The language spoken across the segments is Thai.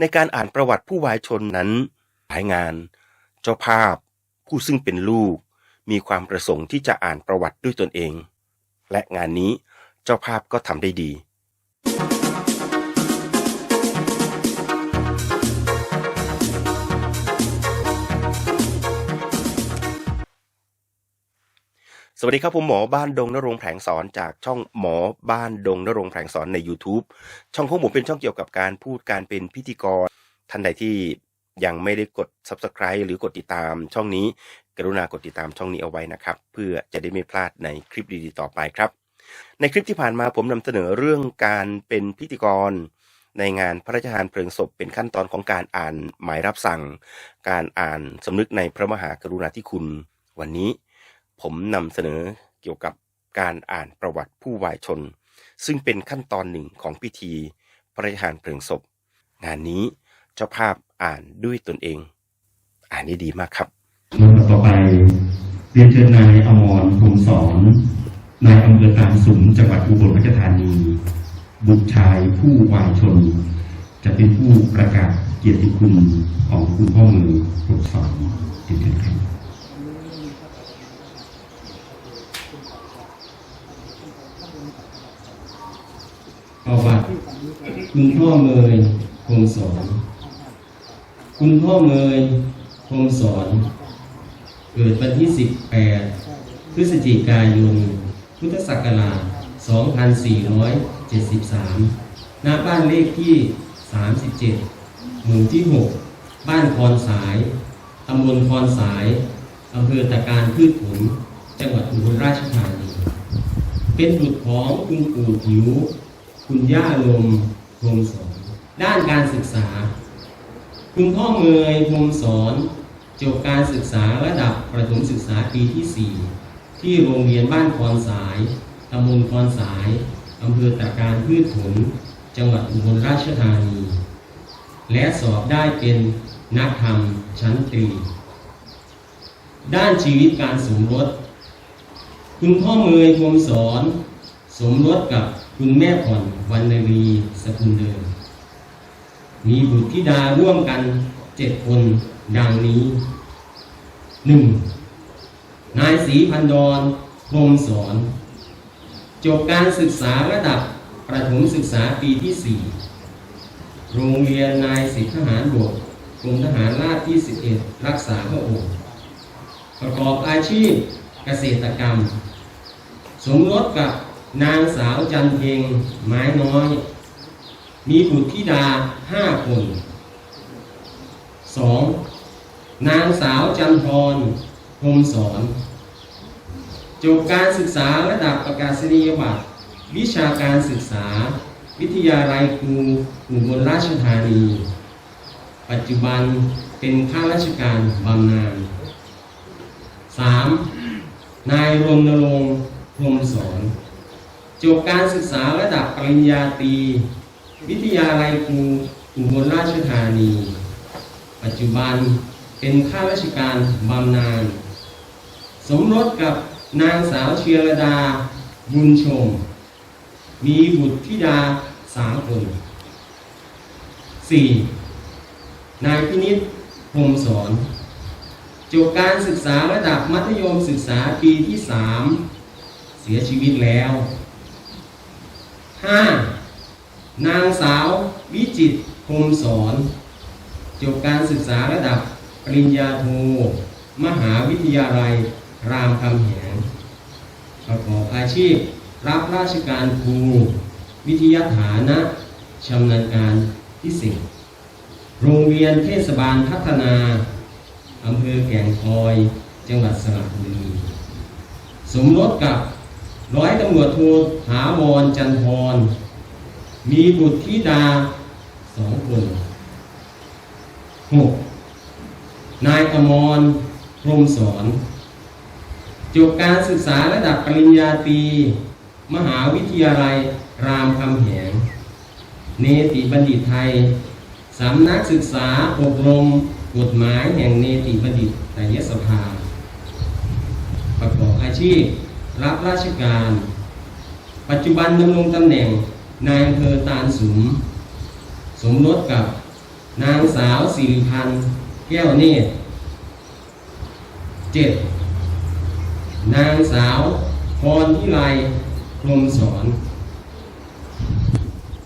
ในการอ่านประวัติผู้วายชนนั้นหลายงาน เจ้าภาพ ผู้ซึ่งเป็นลูก มีความประสงค์ที่จะอ่านประวัติด้วยตนเอง และงานนี้เจ้าภาพก็ทำได้ดี สวัสดีครับผมหมอบ้านดงนรงแผงสอนจากช่องหมอบ้านดงนรงแผงสอนใน YouTube ช่องของผมเป็นช่องเกี่ยวกับการพูดการเป็นพิธีกร ท่านใดที่ยังไม่ได้กด Subscribe หรือกดติดตามช่องนี้ กรุณากดติดตามช่องนี้เอาไว้นะครับ เพื่อจะได้ไม่พลาดในคลิปดีๆต่อไปครับ ในคลิปที่ผ่านมาผมนำเสนอเรื่องการเป็นพิธีกร ในงานพระราชทานเพลิงศพเป็นขั้นตอนของการอ่านหมายรับสั่ง การอ่านสำนึกในพระมหากรุณาธิคุณ วันนี้ ผมนำเสนอเกี่ยวกับการอ่านประวัติผู้วายชน ซึ่งเป็นขั้นตอนหนึ่งของพิธีพระราชทานเพลิงศพ งานนี้เจ้าภาพอ่านด้วยตนเอง อ่านได้ดีมากครับลำดับต่อไปเรียนเชิญนายอมรพรหมสอนนายอำเภอตามสุมจังหวัดอุบลราชธานี บุตรชายผู้วายชน จะเป็นผู้ประกาศเกียรติคุณของคุณพ่อมือพรหมสอนเรียนเชิญครับ ประวัติคุณพ่อเมยคงสอน คุณพ่อเมยคงสอน เกิดวันที่ 18 พฤศจิกายน พุทธศักราช 2473 ณ บ้านเลขที่ 37 หมู่ที่ 6 บ้านคอนสาย ตำบลคอนสายอำเภอตะการพืชผล จังหวัดอุบลราชธานี เป็นบุตรของคุณปู่ผิว คุณย่าลมพรมสอน ด้านการศึกษา คุณพ่อเมยพรมสอน จบการศึกษาระดับประถมศึกษาปีที่ 4 ที่โรงเรียนบ้านคอนสายตำบลคอนสายอำเภอตะการพืชผล จังหวัดอุบลราชธานี และสอบได้เป็นนักธรรมชั้นตรี ด้านชีวิตการสมรส คุณพ่อเมยพรมสอน สมรสกับคุณแม่ผ่อน วันนรีสกุลเดิม มีบุตรธิดาร่วมกันเจ็ดคนดังนี้หนึ่งนายศรีพันดรพรมสอน จบการศึกษาระดับประถมศึกษาปีที่4โรงเรียนนายสิททหารบกกรมทหารราบที่ 11 รักษาพระองค์ ประกอบอาชีพเกษตรกรรม สมรสกับ นางสาวจันเพงไม้น้อย มีบุตรธิดาห้าคนสองนางสาวจันทรพรมสอน จบการศึกษาระดับประกาศนียบัตรวิชาการศึกษา วิทยาลัยครูอุบลราชธานี ปัจจุบันเป็นข้าราชการบำนาญ 3. นายรณรงค์พรมสอน จบการศึกษาระดับปริญญาตรีวิทยาลัยครูอุบลราชธานี ปัจจุบันเป็นข้าราชการบำนาญสมรสกับนางสาวเชียรดาบุญชม มีบุตรธิดาสามคน 4. นายพินิษพรมสอนจบการศึกษาระดับมัธยมศึกษาปีที่ 3 เสียชีวิตแล้ว 5. นางสาววิจิตพรมสอนจบการศึกษาระดับปริญญาโท มหาวิทยาลัย รามคำแหงประกอบอาชีพ รับราชการครูวิทยาฐานะชำนาญการพิเศษโรงเรียนเทศบาลพัฒนาอำเภอแก่งคอย จังหวัดสระบุรีสมรสกับ ร้อยตำรวจโทถาวรจันทร มีบุตรธิดาสองคนหกนายอมรพรมสอน จบการศึกษาระดับปริญญาตรีมหาวิทยาลัยรามคำแหง เนติบัณฑิตไทย สำนักศึกษาอบรมกฎหมายแห่งเนติบัณฑิตไตยสภา ประกอบอาชีพ รับราชการ ปัจจุบันดำรงตำแหน่งนายอำเภอตาลสุม สมรสกับนางสาวสิริพันธ์แก้วเนตรเจ็ดนางสาวพรทิไลพรมสอน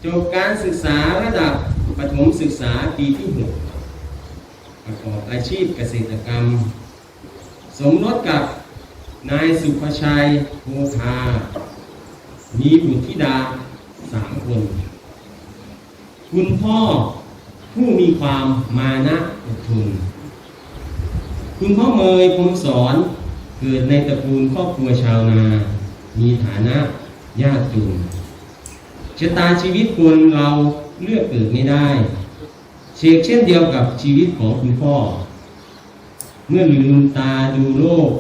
จบการศึกษาระดับประถมศึกษาปีที่6ประกอบอาชีพเกษตรกรรม สมรสกับ นายสุภชัยโภคามีบุตรธิดาสามคน คุณพ่อผู้มีความมานะอดทนคุณพ่อเมยพรมสอนเกิดในตระกูลครอบครัวชาวนา มีฐานะยากจนชะตาชีวิตคนเราเลือกเกิดไม่ได้ เชกเช่นเดียวกับชีวิตของคุณพ่อ เมื่อลืมตาดูโลก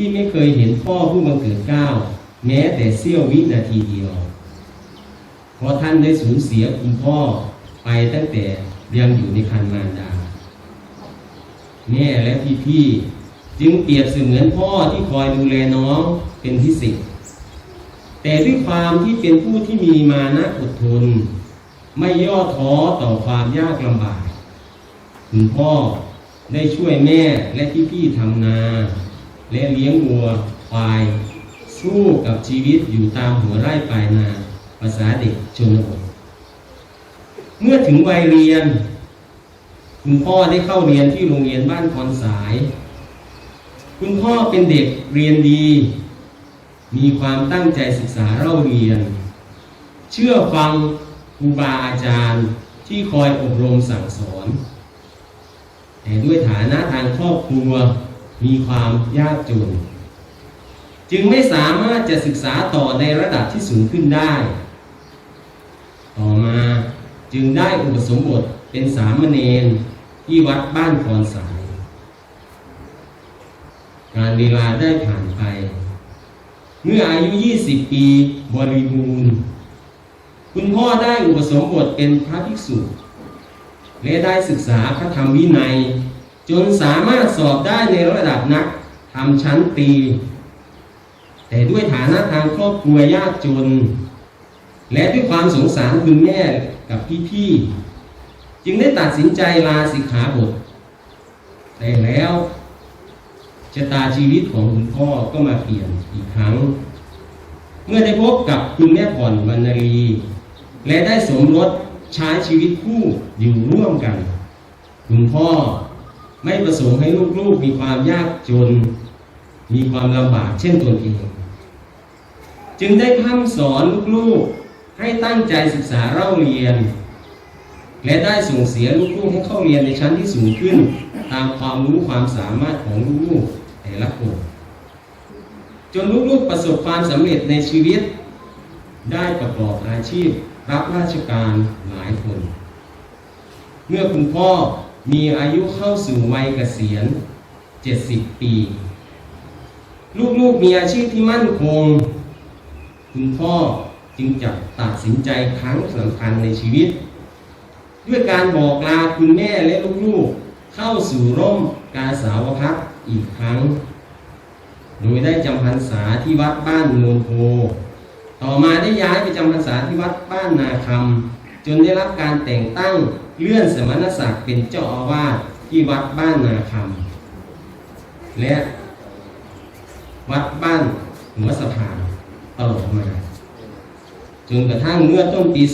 ที่ไม่เคยเห็นพ่อผู้บังเกิดเก้าแม้แต่เสี้ยววินาทีเดียว เพราะท่านได้สูญเสียคุณพ่อไปตั้งแต่ยังอยู่ในคันมารดา แม่และพี่ๆจึงเปรียบเสมือนพ่อที่คอยดูแลน้องเป็นพิเศษแต่ด้วยความที่เป็นผู้ที่มีมานะอดทน ไม่ย่อท้อต่อความยากลำบาก คุณพ่อได้ช่วยแม่และพี่ๆทำนา และเลี้ยงวัวควาย สู้กับชีวิตอยู่ตามหัวไร่ปลายนาภาษาเด็กชนบทเมื่อถึงวัยเรียน คุณพ่อได้เข้าเรียนที่โรงเรียนบ้านคอนสาย คุณพ่อเป็นเด็กเรียนดี มีความตั้งใจศึกษาเล่าเรียน เชื่อฟังครูบาอาจารย์ที่คอยอบรมสั่งสอน แต่ด้วยฐานะทางครอบครัว มีความยากจน จึงไม่สามารถจะศึกษาต่อในระดับที่สูงขึ้นได้ ต่อมาจึงได้อุปสมบทเป็นสามเณรที่วัดบ้านคอนสาย การเวลาได้ผ่านไป เมื่ออายุ 20 ปีบริบูรณ์ คุณพ่อได้อุปสมบทเป็นพระภิกษุ และได้ศึกษาพระธรรมวินัย จนสามารถสอบได้ในระดับนักทำชั้นตีแต่ด้วยฐานะทางครอบครัวยากจน และด้วยความสงสารคุณแม่กับพี่ๆจึงได้ตัดสินใจลาสิกขาบทแต่แล้วชะตาชีวิตของคุณพ่อก็มาเปลี่ยนอีกครั้ง เมื่อได้พบกับคุณแม่ผ่อนวรรณรี และได้สมรสใช้ชีวิตคู่อยู่ร่วมกัน คุณพ่อ ไม่ประสงค์ให้ลูกๆมีความยากจน มีความลำบากเช่นตนเอง จึงได้พร่ำสอนลูกๆให้ตั้งใจศึกษาเล่าเรียน และได้ส่งเสียลูกๆให้เข้าเรียนในชั้นที่สูงขึ้น ตามความรู้ความสามารถของลูกๆแต่ละคนจนลูกๆประสบความสำเร็จในชีวิต ได้ประกอบอาชีพรับราชการหลายคน เมื่อคุณพ่อ มีอายุเข้าสู่วัยเกษียณ 70 ปี ลูกๆมีอาชีพที่มั่นคง คุณพ่อจึงจับตัดสินใจครั้งสำคัญในชีวิต ด้วยการบอกลาคุณแม่และลูกๆ เข้าสู่ร่มกาสาวพักอีกครั้ง โดยได้จำพรรษาที่วัดบ้านโนนโพต่อมาได้ย้ายไปจำพรรษาที่วัดบ้านนาคำ จนได้รับการแต่งตั้งเลื่อนสมณศักดิ์เป็นเจ้าอาวาสที่วัดบ้านนาคำและวัดบ้านหัวสะพานตลอดมา จนกระทั่งเมื่อต้นปี 2562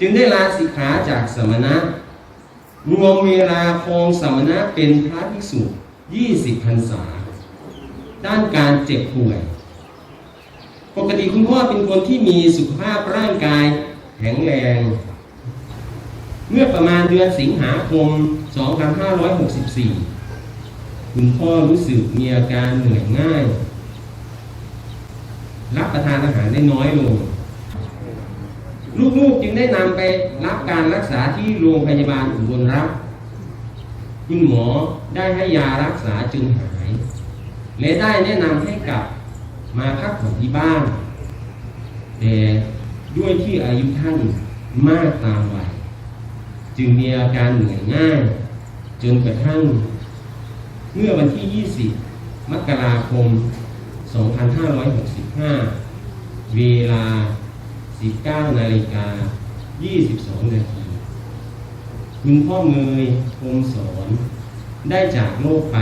จึงได้ลาสิกขาจากสมณะ รวมเวลาคองสมณะเป็นพระภิกษุ 20พรรษา ด้านการเจ็บป่วย ปกติคุณพ่อเป็นคนที่มีสุขภาพร่างกายแข็งแรง เมื่อประมาณเดือนสิงหาคม 2564 คุณพ่อรู้สึกมีอาการเหนื่อยง่าย รับประทานอาหารได้น้อยลง ลูกๆจึงได้นำไปรับการรักษาที่โรงพยาบาลอุบลรักคุณหมอได้ให้ยารักษาจึงหาย และได้แนะนำให้กับ มาพักผ่อนที่บ้าน แต่ด้วยที่อายุท่านมากตามวัยจึงมีอาการเหนื่อยง่าย จนกระทั่ง เมื่อวันที่ 20 มกราคม 2565 เวลา 19 นาฬิกา 22 นาทีคุณพ่อเมยคมสอนได้จากโลกไป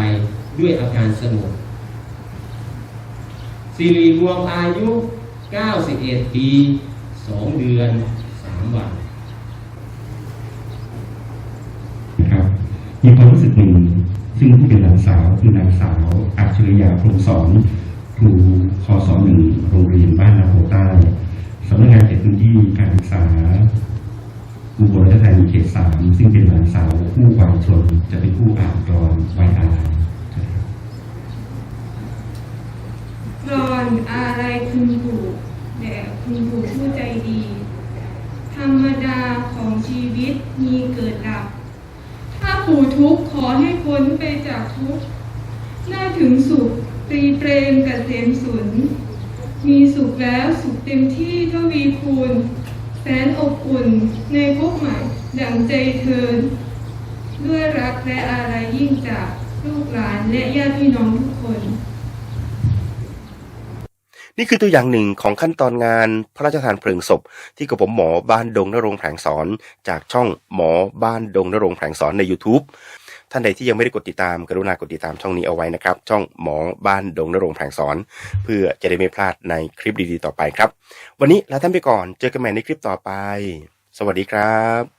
ด้วยอาการสงบ สิริรวมอายุ 91 ปี 2 เดือน 3 วันนะครับมีความรู้สึกหนึ่งซึ่งผู้เป็นหลานสาวคือนางสาวอัจฉริยาพรมสอนครูคศหนึ่งโรงเรียนบ้านนาโพใต้สำนักงานเขตพื้นที่การศึกษาอุบลราชธานีเขตสามซึ่งเป็นหลานสาวผู้วายชนจะเป็นผู้อ่านกรอนไว้อาลัยนะครับ กรอนอะไรคุณปู่แด่คุณปู่ผู้ใจดี ธรรมดาของชีวิตมีเกิดดับ ถ้าปู่ทุกข์ขอให้พ้นไปจากทุกข์น่าถึงสุขตรีเปรมกเกษมสุน มีสุขแล้วสุขเต็มที่ทวีคูณ แสนอบอุ่นในภพใหม่ดังใจเทินด้วยรักและอะไรยิ่งจากลูกหลานและญาติพี่น้องทุกคน นี่คือตัวอย่างหนึ่งของขั้นตอนงานพระราชทานเพลิงศพ ที่กับผมหมอบ้านดงนรงแผงสอน จากช่องหมอบ้านดงนรงแผงสอนใน YouTube ท่านใดที่ยังไม่ได้กดติดตามกรุณากดติดตามช่องนี้เอาไว้นะครับ ช่องหมอบ้านดงนรงแผงสอน เพื่อจะได้ไม่พลาดในคลิปดีๆต่อไปครับ วันนี้ลาท่านไปก่อนเจอกันใหม่ในคลิปต่อไป สวัสดีครับ